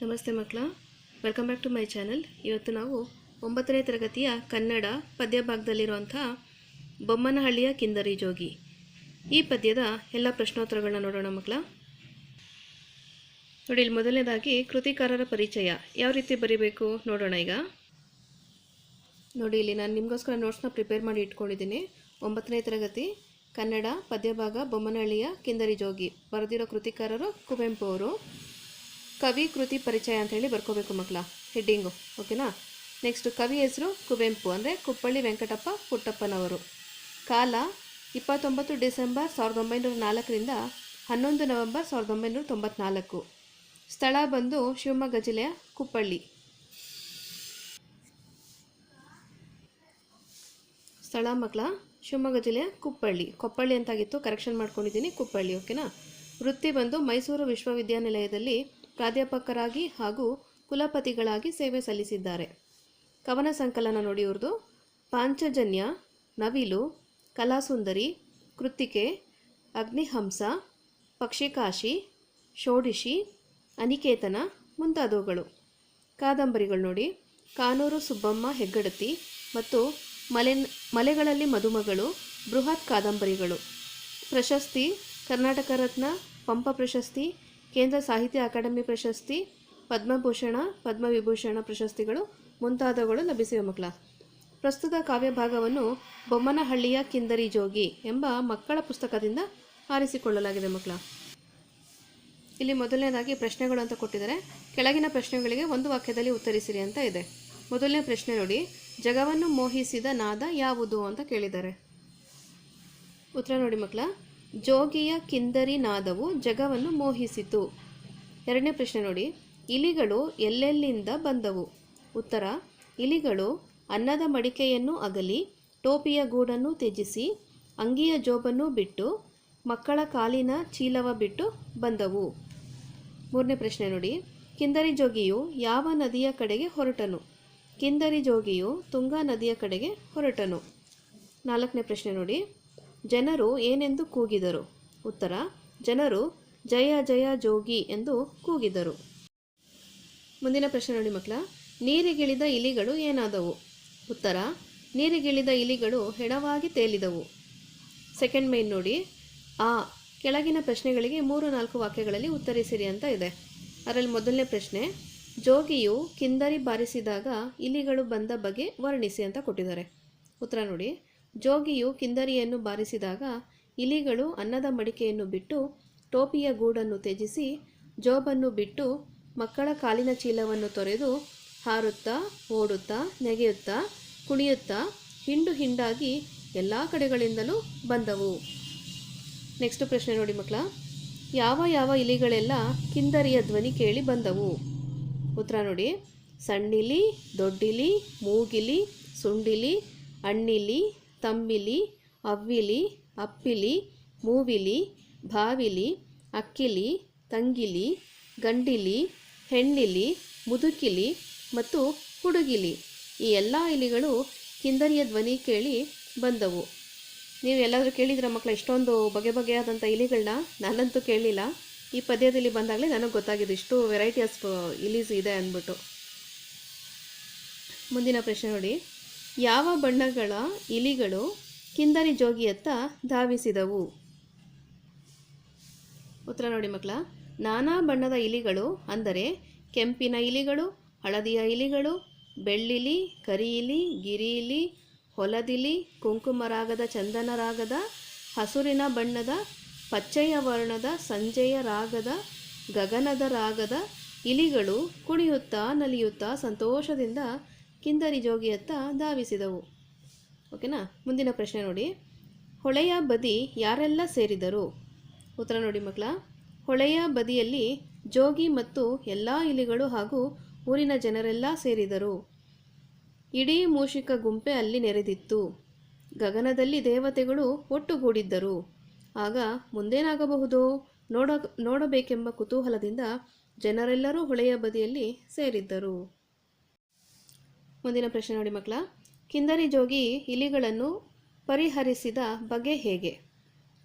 ನಮಸ್ತೆ ಮಕ್ಕಳ. Welcome back to my channel ಇವತ್ತು ನಾವು ಒಂಬತ್ತನೇ ತರಗತಿಯ ಕನ್ನಡ ಪದ್ಯ ಭಾಗದಲ್ಲಿರುವಂಥ ಬೊಮ್ಮನಹಳ್ಳಿಯ ಕಿಂದರಿ ಜೋಗಿ. ಈ ಪದ್ಯದ ಎಲ್ಲ ಪ್ರಶ್ನೋತ್ತರಗಳನ್ನ ನೋಡೋಣ ಮಕ್ಕಳ. ನೋಡಿ, ಇಲ್ಲಿ ಮೊದಲನೇದಾಗಿ ಕೃತಿಕಾರರ ಪರಿಚಯ. ಯಾವ ರೀತಿ ಬರಿಬೇಕು ನೋಡೋಣ ಈಗ. ನೋಡಿ, ಇಲ್ಲಿ ನಾನು ನಿಮಗೋಸ್ಕರ ನೋಟ್ಸ್ನ ಪ್ರಿಪೇರ್ ಮಾಡಿ ಇಟ್ಕೊಂಡಿದ್ದೀನಿ. ಒಂಬತ್ತನೇ ತರಗತಿ ಕನ್ನಡ ಪದ್ಯಭಾಗ ಬೊಮ್ಮನಹಳ್ಳಿಯ ಕಿಂದರಿ ಜೋಗಿ. ಬರೆದಿರೋ ಕೃತಿಕಾರರು ಕುವೆಂಪು ಅವರು. ಕವಿ ಕೃತಿ ಪರಿಚಯ ಅಂತ ಹೇಳಿ ಬರ್ಕೋಬೇಕು ಮಕ್ಕಳ ಹೆಡ್ಡಿಂಗು ಓಕೆನಾ ನೆಕ್ಸ್ಟ್ ಕವಿ ಹೆಸರು ಕುವೆಂಪು, ಅಂದರೆ ಕುಪ್ಪಳ್ಳಿ ವೆಂಕಟಪ್ಪ ಪುಟ್ಟಪ್ಪನವರು. ಕಾಲ, ಇಪ್ಪತ್ತೊಂಬತ್ತು ಡಿಸೆಂಬರ್ ಸಾವಿರದ ಒಂಬೈನೂರ ನಾಲ್ಕರಿಂದ ಹನ್ನೊಂದು ನವೆಂಬರ್ ಸಾವಿರದ ಒಂಬೈನೂರ ತೊಂಬತ್ನಾಲ್ಕು. ಸ್ಥಳ ಬಂದು ಶಿವಮೊಗ್ಗ ಜಿಲ್ಲೆಯ ಕುಪ್ಪಳ್ಳಿ. ಸ್ಥಳ ಮಕ್ಕಳ ಶಿವಮೊಗ್ಗ ಜಿಲ್ಲೆಯ ಕುಪ್ಪಳ್ಳಿ. ಕೊಪ್ಪಳ್ಳಿ ಅಂತಾಗಿತ್ತು ಕರೆಕ್ಷನ್ ಮಾಡ್ಕೊಂಡಿದ್ದೀನಿ ಕುಪ್ಪಳ್ಳಿ ಓಕೆನಾ ವೃತ್ತಿ ಬಂದು ಮೈಸೂರು ವಿಶ್ವವಿದ್ಯಾನಿಲಯದಲ್ಲಿ ಪ್ರಾಧ್ಯಾಪಕರಾಗಿ ಹಾಗೂ ಕುಲಪತಿಗಳಾಗಿ ಸೇವೆ ಸಲ್ಲಿಸಿದ್ದಾರೆ. ಕವನ ಸಂಕಲನ ನೋಡಿ ಇವ್ರದ್ದು ಪಾಂಚಜನ್ಯ, ನವಿಲು, ಕಲಾಸುಂದರಿ, ಕೃತ್ತಿಕೆ, ಅಗ್ನಿಹಂಸ, ಪಕ್ಷಿಕಾಶಿ, ಷೋಡಿಶಿ, ಅನಿಕೇತನ ಮುಂತಾದವುಗಳು. ಕಾದಂಬರಿಗಳು ನೋಡಿ ಕಾನೂರು ಸುಬ್ಬಮ್ಮ ಹೆಗ್ಗಡತಿ ಮತ್ತು ಮಲೆ ಮಲೆಗಳಲ್ಲಿ ಮದುಮಗಳು, ಬೃಹತ್ ಕಾದಂಬರಿಗಳು. ಪ್ರಶಸ್ತಿ ಕರ್ನಾಟಕ ರತ್ನ ಪಂಪ ಪ್ರಶಸ್ತಿ ಕೇಂದ್ರ ಸಾಹಿತ್ಯ ಅಕಾಡೆಮಿ ಪ್ರಶಸ್ತಿ, ಪದ್ಮಭೂಷಣ, ಪದ್ಮವಿಭೂಷಣ ಪ್ರಶಸ್ತಿಗಳು ಮುಂತಾದವುಗಳು ಲಭಿಸಿವೆ ಮಕ್ಕಳ. ಪ್ರಸ್ತುತ ಕಾವ್ಯ ಭಾಗವನ್ನು ಬೊಮ್ಮನಹಳ್ಳಿಯ ಕಿಂದರಿ ಜೋಗಿ ಎಂಬ ಮಕ್ಕಳ ಪುಸ್ತಕದಿಂದ ಆರಿಸಿಕೊಳ್ಳಲಾಗಿದೆ ಮಕ್ಕಳ. ಇಲ್ಲಿ ಮೊದಲನೇದಾಗಿ ಪ್ರಶ್ನೆಗಳು ಅಂತ ಕೊಟ್ಟಿದ್ದಾರೆ. ಕೆಳಗಿನ ಪ್ರಶ್ನೆಗಳಿಗೆ ಒಂದು ವಾಕ್ಯದಲ್ಲಿ ಉತ್ತರಿಸಿರಿ ಅಂತ ಇದೆ. ಮೊದಲನೇ ಪ್ರಶ್ನೆ ನೋಡಿ, ಜಗವನ್ನು ಮೋಹಿಸಿದ ನಾದ ಯಾವುದು ಅಂತ ಕೇಳಿದ್ದಾರೆ. ಉತ್ತರ ನೋಡಿ ಮಕ್ಕಳ. ಜೋಗಿಯ ಕಿಂದರಿ ನಾದವು ಜಗವನ್ನು ಮೋಹಿಸಿತು. ಎರಡನೇ ಪ್ರಶ್ನೆ ನೋಡಿ. ಇಲಿಗಳು ಎಲ್ಲೆಲ್ಲಿಂದ ಬಂದವು? ಉತ್ತರ, ಇಲಿಗಳು ಅನ್ನದ ಮಡಿಕೆಯನ್ನು ಅಗಲಿ, ಟೋಪಿಯ ಗೂಡನ್ನು ತ್ಯಜಿಸಿ, ಅಂಗಿಯ ಜೋಬನ್ನು ಬಿಟ್ಟು, ಮಕ್ಕಳ ಕಾಲಿನ ಚೀಲವ ಬಿಟ್ಟು ಬಂದವು. ಮೂರನೇ ಪ್ರಶ್ನೆ ನೋಡಿ. ಕಿಂದರಿ ಜೋಗಿಯು ಯಾವ ನದಿಯ ಕಡೆಗೆ ಹೊರಟನು? ಕಿಂದರಿ ಜೋಗಿಯು ತುಂಗಾ ನದಿಯ ಕಡೆಗೆ ಹೊರಟನು. ನಾಲ್ಕನೇ ಪ್ರಶ್ನೆ ನೋಡಿ. ಜನರು ಏನೆಂದು ಕೂಗಿದರು? ಉತ್ತರ, ಜನರು ಜಯ ಜಯ ಜೋಗಿ ಎಂದು ಕೂಗಿದರು. ಮುಂದಿನ ಪ್ರಶ್ನೆ ನೋಡಿ ಮಕ್ಕಳ, ನೀರಿಗಿಳಿದ ಇಲಿಗಳು ಏನಾದವು? ಉತ್ತರ, ನೀರಿಗಿಳಿದ ಇಲಿಗಳು ಹೆಣವಾಗಿ ತೇಲಿದವು. ಸೆಕೆಂಡ್ ಮೈನ್ ನೋಡಿ, ಆ ಕೆಳಗಿನ ಪ್ರಶ್ನೆಗಳಿಗೆ ಮೂರು ನಾಲ್ಕು ವಾಕ್ಯಗಳಲ್ಲಿ ಉತ್ತರಿಸಿರಿ ಅಂತ ಇದೆ. ಅದರಲ್ಲಿ ಮೊದಲನೇ ಪ್ರಶ್ನೆ, ಜೋಗಿಯು ಕಿಂದರಿ ಬಾರಿಸಿದಾಗ ಇಲಿಗಳು ಬಂದ ಬಗೆ ವರ್ಣಿಸಿ ಅಂತ ಕೊಟ್ಟಿದ್ದಾರೆ. ಉತ್ತರ ನೋಡಿ ಜೋಗಿಯು ಕಿಂದರಿಯನ್ನು ಬಾರಿಸಿದಾಗ ಇಲಿಗಳು ಅನ್ನದ ಮಡಿಕೆಯನ್ನು ಬಿಟ್ಟು ಟೋಪಿಯ ಗೂಡನ್ನು ತ್ಯಜಿಸಿ ಜೋಬನ್ನು ಬಿಟ್ಟು ಮಕ್ಕಳ ಕಾಲಿನ ಚೀಲವನ್ನು ತೊರೆದು ಹಾರುತ್ತಾ, ಓಡುತ್ತಾ, ನೆಗೆಯುತ್ತಾ, ಕುಣಿಯುತ್ತಾ ಹಿಂಡು ಹಿಂಡಾಗಿ ಎಲ್ಲ ಕಡೆಗಳಿಂದಲೂ ಬಂದವು. ನೆಕ್ಸ್ಟ್ ಪ್ರಶ್ನೆ ನೋಡಿ ಮಕ್ಕಳ. ಯಾವ ಯಾವ ಇಲಿಗಳೆಲ್ಲ ಕಿಂದರಿಯ ಧ್ವನಿ ಕೇಳಿ ಬಂದವು? ಉತ್ತರ ನೋಡಿ. ಸಣ್ಣಿಲಿ, ದೊಡ್ಡಿಲಿ, ಮೂಗಿಲಿ, ಸುಂಡಿಲಿ ಅಣ್ಣಿಲಿ ತಮ್ಮಿಲಿ, ಅವ್ವಿಲಿ, ಅಪ್ಪಿಲಿ, ಮೂವಿಲಿ ಭಾವಿಲಿ ಅಕ್ಕಿಲಿ, ತಂಗಿಲಿ, ಗಂಡಿಲಿ, ಹೆಣ್ಣಿಲಿ, ಮುದುಕಿಲಿ ಮತ್ತು ಹುಡುಗಿಲಿ ಈ ಎಲ್ಲ ಇಲಿಗಳು ಕಿಂದರಿಯ ಧ್ವನಿ ಕೇಳಿ ಬಂದವು. ನೀವು ಎಲ್ಲಾದರೂ ಕೇಳಿದ್ರೆ ಮಕ್ಕಳ ಇಷ್ಟೊಂದು ಬಗೆ ಬಗೆಯಾದಂಥ ಇಲಿಗಳನ್ನ ನಾನಂತೂ ಕೇಳಲಿಲ್ಲ. ಈ ಪದ್ಯದಲ್ಲಿ ಬಂದಾಗಲೇ ನನಗೆ ಗೊತ್ತಾಗಿದೆ, ಇಷ್ಟು ವೆರೈಟಿ ಆಫ್ ಇಲೀಸ್ ಇದೆ ಅಂದ್ಬಿಟ್ಟು. ಮುಂದಿನ ಪ್ರಶ್ನೆ ನೋಡಿ. ಯಾವ ಬಣ್ಣಗಳ ಇಲಿಗಳು ಕಿಂದರಿ ಜೋಗಿಯತ್ತ ಧಾವಿಸಿದವು? ಉತ್ತರ ನೋಡಿ ಮಕ್ಕಳ, ನಾನಾ ಬಣ್ಣದ ಇಲಿಗಳು ಅಂದರೆ ಕೆಂಪಿನ ಇಲಿಗಳು, ಹಳದಿಯ ಇಲಿಗಳು, ಬೆಳ್ಳಿಲಿ ಕರಿ ಇಲಿ ಗಿರಿ ಇಲಿ ಹೊಲದಿಲಿ ಚಂದನ ರಾಗದ ಹಸುರಿನ ಬಣ್ಣದ, ಪಚ್ಚೆಯ ವರ್ಣದ, ಸಂಜೆಯ ರಾಗದ, ಗಗನದ ರಾಗದ ಇಲಿಗಳು ಕುಣಿಯುತ್ತಾ ನಲಿಯುತ್ತಾ ಸಂತೋಷದಿಂದ ಕಿಂದರಿ ಜೋಗಿಯತ್ತ ಧಾವಿಸಿದವು. ಓಕೆನಾ? ಮುಂದಿನ ಪ್ರಶ್ನೆ ನೋಡಿ. ಹೊಳೆಯ ಬದಿ ಯಾರೆಲ್ಲ ಸೇರಿದರು? ಉತ್ತರ ನೋಡಿ ಮಕ್ಕಳ. ಹೊಳೆಯ ಬದಿಯಲ್ಲಿ ಜೋಗಿ ಮತ್ತು ಎಲ್ಲ ಇಲಿಗಳು ಹಾಗೂ ಊರಿನ ಜನರೆಲ್ಲ ಸೇರಿದರು. ಇಡೀ ಮೂಷಿಕ ಗುಂಪೆ ಅಲ್ಲಿ ನೆರೆದಿತ್ತು. ಗಗನದಲ್ಲಿ ದೇವತೆಗಳು ಒಟ್ಟುಗೂಡಿದ್ದರು. ಆಗ ಮುಂದೇನಾಗಬಹುದು? ನೋಡ, ನೋಡಬೇಕೆಂಬ ಕುತೂಹಲದಿಂದ ಜನರೆಲ್ಲರೂ ಹೊಳೆಯ ಬದಿಯಲ್ಲಿ ಸೇರಿದ್ದರು. ಮುಂದಿನ ಪ್ರಶ್ನೆ ನೋಡಿ ಮಕ್ಕಳ. ಕಿಂದರಿ ಜೋಗಿ ಇಲಿಗಳನ್ನು ಪರಿಹರಿಸಿದ ಬಗೆ ಹೇಗೆ?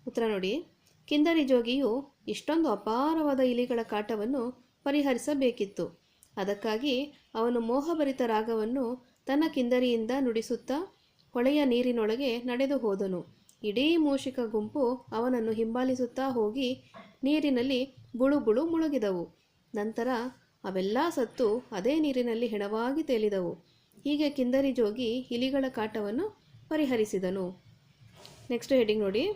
ಉತ್ತರ ನೋಡಿ. ಕಿಂದರಿ ಜೋಗಿಯು ಇಷ್ಟೊಂದು ಅಪಾರವಾದ ಇಲಿಗಳ ಕಾಟವನ್ನು ಪರಿಹರಿಸಬೇಕಿತ್ತು. ಅದಕ್ಕಾಗಿ ಅವನು ಮೋಹಭರಿತ ರಾಗವನ್ನು ತನ್ನ ಕಿಂದರಿಯಿಂದ ನುಡಿಸುತ್ತಾ ಹೊಳೆಯ ನೀರಿನೊಳಗೆ ನಡೆದು ಹೋದನು. ಇಡೀ ಮೂಷಿಕ ಗುಂಪು ಅವನನ್ನು ಹಿಂಬಾಲಿಸುತ್ತಾ ಹೋಗಿ ನೀರಿನಲ್ಲಿ ಬುಳು ಬುಳು ಮುಳುಗಿದವು. ನಂತರ ಅವೆಲ್ಲ ಸತ್ತು ಅದೇ ನೀರಿನಲ್ಲಿ ಹೆಣವಾಗಿ ತೇಲಿದವು. ಹೀಗೆ ಕಿಂದರಿ ಜೋಗಿ ಇಲಿಗಳ ಕಾಟವನ್ನು ಪರಿಹರಿಸಿದನು. ನೆಕ್ಸ್ಟ್ ಹೆಡಿಂಗ್ ನೋಡಿ.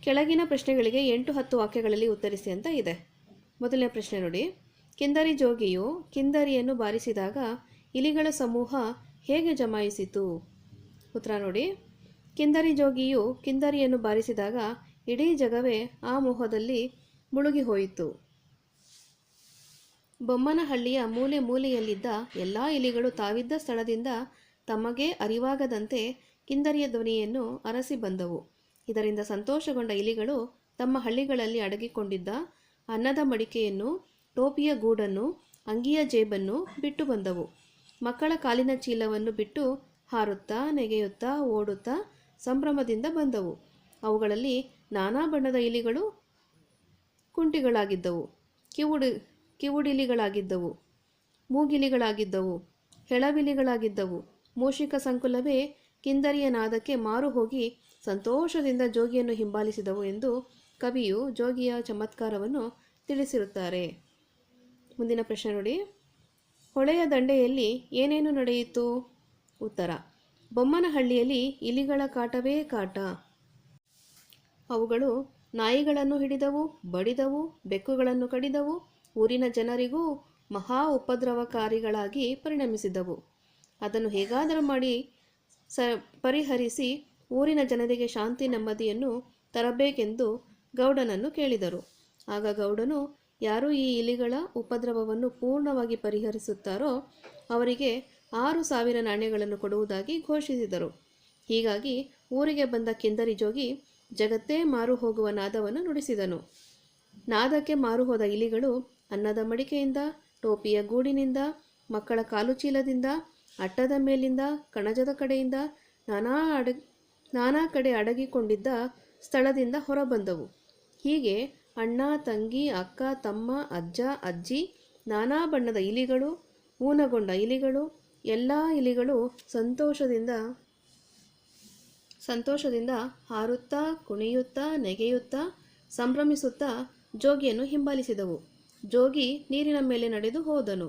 ಕೆಳಗಿನ ಪ್ರಶ್ನೆಗಳಿಗೆ ಎಂಟು ಹತ್ತು ವಾಕ್ಯಗಳಲ್ಲಿ ಉತ್ತರಿಸಿ ಅಂತ ಇದೆ. ಮೊದಲನೇ ಪ್ರಶ್ನೆ ನೋಡಿ. ಕಿಂದರಿ ಜೋಗಿಯು ಕಿಂದರಿಯನ್ನು ಬಾರಿಸಿದಾಗ ಇಲಿಗಳ ಸಮೂಹ ಹೇಗೆ ಜಮಾಯಿಸಿತು? ಉತ್ತರ ನೋಡಿ. ಕಿಂದರಿ ಜೋಗಿಯು ಕಿಂದರಿಯನ್ನು ಬಾರಿಸಿದಾಗ ಇಡೀ ಜಗವೇ ಆ ಮೋಹದಲ್ಲಿ ಮುಳುಗಿ ಹೋಯಿತು. ಬೊಮ್ಮನಹಳ್ಳಿಯ ಮೂಲೆ ಮೂಲೆಯಲ್ಲಿದ್ದ ಎಲ್ಲ ಇಲಿಗಳು ತಾವಿದ್ದ ಸ್ಥಳದಿಂದ ತಮಗೇ ಅರಿವಾಗದಂತೆ ಕಿಂದರಿಯ ಧ್ವನಿಯನ್ನು ಅರಸಿ ಬಂದವು. ಇದರಿಂದ ಸಂತೋಷಗೊಂಡ ಇಲಿಗಳು ತಮ್ಮ ಹಳ್ಳಿಗಳಲ್ಲಿ ಅಡಗಿಕೊಂಡಿದ್ದ ಅನ್ನದ ಮಡಿಕೆಯನ್ನು, ಟೋಪಿಯ ಗೂಡನ್ನು, ಅಂಗಿಯ ಜೇಬನ್ನು ಬಿಟ್ಟು ಬಂದವು. ಮಕ್ಕಳ ಕಾಲಿನ ಚೀಲವನ್ನು ಬಿಟ್ಟು ಹಾರುತ್ತಾ, ನೆಗೆಯುತ್ತಾ, ಓಡುತ್ತಾ ಸಂಭ್ರಮದಿಂದ ಬಂದವು. ಅವುಗಳಲ್ಲಿ ನಾನಾ ಬಣ್ಣದ ಇಲಿಗಳು ಕುಂಟಿಗಳಾಗಿದ್ದವು. ಕಿವುಡಿ ಕಿವುಡಿಲಿಗಳಾಗಿದ್ದವು, ಮೂಗಿಲಿಗಳಾಗಿದ್ದವು, ಹೆಳವಿಲಿಗಳಾಗಿದ್ದವು. ಮೂಷಿಕ ಸಂಕುಲವೇ ಕಿಂದರಿಯ ನಾದಕ್ಕೆ ಮಾರು ಹೋಗಿ ಸಂತೋಷದಿಂದ ಜೋಗಿಯನ್ನು ಹಿಂಬಾಲಿಸಿದವು ಎಂದು ಕವಿಯು ಜೋಗಿಯ ಚಮತ್ಕಾರವನ್ನು ತಿಳಿಸಿರುತ್ತಾರೆ. ಮುಂದಿನ ಪ್ರಶ್ನೆ ನೋಡಿ. ಹೊಳೆಯ ದಂಡೆಯಲ್ಲಿ ಏನೇನು ನಡೆಯಿತು? ಉತ್ತರ, ಬೊಮ್ಮನಹಳ್ಳಿಯಲ್ಲಿ ಇಲಿಗಳ ಕಾಟವೇ ಕಾಟ. ಅವುಗಳು ನಾಯಿಗಳನ್ನು ಹಿಡಿದವು, ಬಡಿದವು, ಬೆಕ್ಕುಗಳನ್ನು ಕಡಿದವು ಊರಿನ ಜನರಿಗೂ ಮಹಾ ಉಪದ್ರವಕಾರಿಗಳಾಗಿ ಪರಿಣಮಿಸಿದವು. ಅದನ್ನು ಹೇಗಾದರೂ ಮಾಡಿ ಸ ಪರಿಹರಿಸಿ ಊರಿನ ಜನರಿಗೆ ಶಾಂತಿ ನೆಮ್ಮದಿಯನ್ನು ತರಬೇಕೆಂದು ಗೌಡನನ್ನು ಕೇಳಿದರು. ಆಗ ಗೌಡನು ಯಾರು ಈ ಇಲಿಗಳ ಉಪದ್ರವವನ್ನು ಪೂರ್ಣವಾಗಿ ಪರಿಹರಿಸುತ್ತಾರೋ ಅವರಿಗೆ ಆರು ಸಾವಿರ ನಾಣ್ಯಗಳನ್ನು ಕೊಡುವುದಾಗಿ ಘೋಷಿಸಿದರು. ಹೀಗಾಗಿ ಊರಿಗೆ ಬಂದ ಕಿಂದರಿ ಜೋಗಿ ಜಗತ್ತೇ ಮಾರು ಹೋಗುವ ನಾದವನ್ನು ನುಡಿಸಿದನು. ನಾದಕ್ಕೆ ಮಾರುಹೋದ ಇಲಿಗಳು ಅನ್ನದ ಮಡಿಕೆಯಿಂದ, ಟೋಪಿಯ ಗೂಡಿನಿಂದ, ಮಕ್ಕಳ ಕಾಲುಚೀಲದಿಂದ ಅಟ್ಟದ ಮೇಲಿಂದ, ಕಣಜದ ಕಡೆಯಿಂದ ನಾನಾ ಅಡ, ನಾನಾ ಕಡೆ ಅಡಗಿಕೊಂಡಿದ್ದ ಸ್ಥಳದಿಂದ ಹೊರಬಂದವು. ಹೀಗೆ ಅಣ್ಣ, ತಂಗಿ, ಅಕ್ಕ, ತಮ್ಮ, ಅಜ್ಜ, ಅಜ್ಜಿ, ನಾನಾ ಬಣ್ಣದ ಇಲಿಗಳು, ಊನಗೊಂಡ ಇಲಿಗಳು, ಎಲ್ಲ ಇಲಿಗಳು ಸಂತೋಷದಿಂದ ಸಂತೋಷದಿಂದ ಹಾರುತ್ತಾ, ಕುಣಿಯುತ್ತಾ, ನೆಗೆಯುತ್ತಾ, ಸಂಭ್ರಮಿಸುತ್ತಾ ಜೋಗಿಯನ್ನು ಹಿಂಬಾಲಿಸಿದವು. ಜೋಗಿ ನೀರಿನ ಮೇಲೆ ನಡೆದು ಹೋದನು.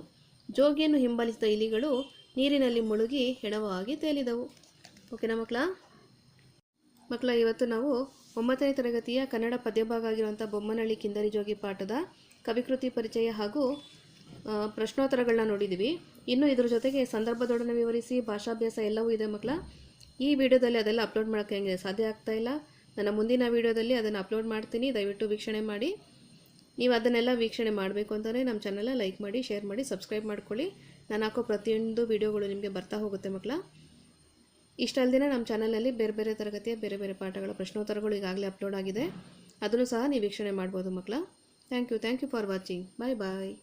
ಜೋಗಿಯನ್ನು ಹಿಂಬಾಲಿಸಿದ ಇಲಿಗಳು ನೀರಿನಲ್ಲಿ ಮುಳುಗಿ ಹೆಣವಾಗಿ ತೇಲಿದವು. ಓಕೆನಾ ಮಕ್ಕಳ ಮಕ್ಕಳ ಇವತ್ತು ನಾವು ಒಂಬತ್ತನೇ ತರಗತಿಯ ಕನ್ನಡ ಪದ್ಯಭಾಗ ಆಗಿರುವಂಥ ಬೊಮ್ಮನಹಳ್ಳಿ ಕಿಂದರಿ ಜೋಗಿ ಪಾಠದ ಕವಿಕೃತಿ ಪರಿಚಯ ಹಾಗೂ ಪ್ರಶ್ನೋತ್ತರಗಳನ್ನ ನೋಡಿದ್ದೀವಿ ಇನ್ನು ಇದ್ರ ಜೊತೆಗೆ ಸಂದರ್ಭದೊಡನೆ ವಿವರಿಸಿ, ಭಾಷಾಭ್ಯಾಸ ಎಲ್ಲವೂ ಇದೆ ಮಕ್ಕಳ ಈ ವಿಡಿಯೋದಲ್ಲಿ ಅದೆಲ್ಲ ಅಪ್ಲೋಡ್ ಮಾಡೋಕ್ಕೆ ಹೆಂಗೆ ಸಾಧ್ಯ ಆಗ್ತಾ ಇಲ್ಲ? ನನ್ನ ಮುಂದಿನ ವಿಡಿಯೋದಲ್ಲಿ ಅದನ್ನು ಅಪ್ಲೋಡ್ ಮಾಡ್ತೀನಿ. ದಯವಿಟ್ಟು ವೀಕ್ಷಣೆ ಮಾಡಿ. ನೀವು ಅದನ್ನೆಲ್ಲ ವೀಕ್ಷಣೆ ಮಾಡಬೇಕು ಅಂತಲೇ ನಮ್ಮ ಚಾನಲ್ನ ಲೈಕ್ ಮಾಡಿ ಶೇರ್ ಮಾಡಿ ಸಬ್ಸ್ಕ್ರೈಬ್ ಮಾಡ್ಕೊಳ್ಳಿ. ನಾನು ಹಾಕೋ ಪ್ರತಿಯೊಂದು ವಿಡಿಯೋಗಳು ನಿಮಗೆ ಬರ್ತಾ ಹೋಗುತ್ತೆ ಮಕ್ಕಳ. ಇಷ್ಟ ಅಲ್ಲದೆ ನಮ್ಮ ಚಾನಲಲ್ಲಿ ಬೇರೆ ಬೇರೆ ತರಗತಿಯ ಬೇರೆ ಬೇರೆ ಪಾಠಗಳ, ಪ್ರಶ್ನೋತ್ತರಗಳು ಈಗಾಗಲೇ ಅಪ್ಲೋಡ್ ಆಗಿದೆ. ಅದನ್ನು ಸಹ ನೀವು ವೀಕ್ಷಣೆ ಮಾಡ್ಬೋದು ಮಕ್ಕಳ. Thank you thank you for watching bye bye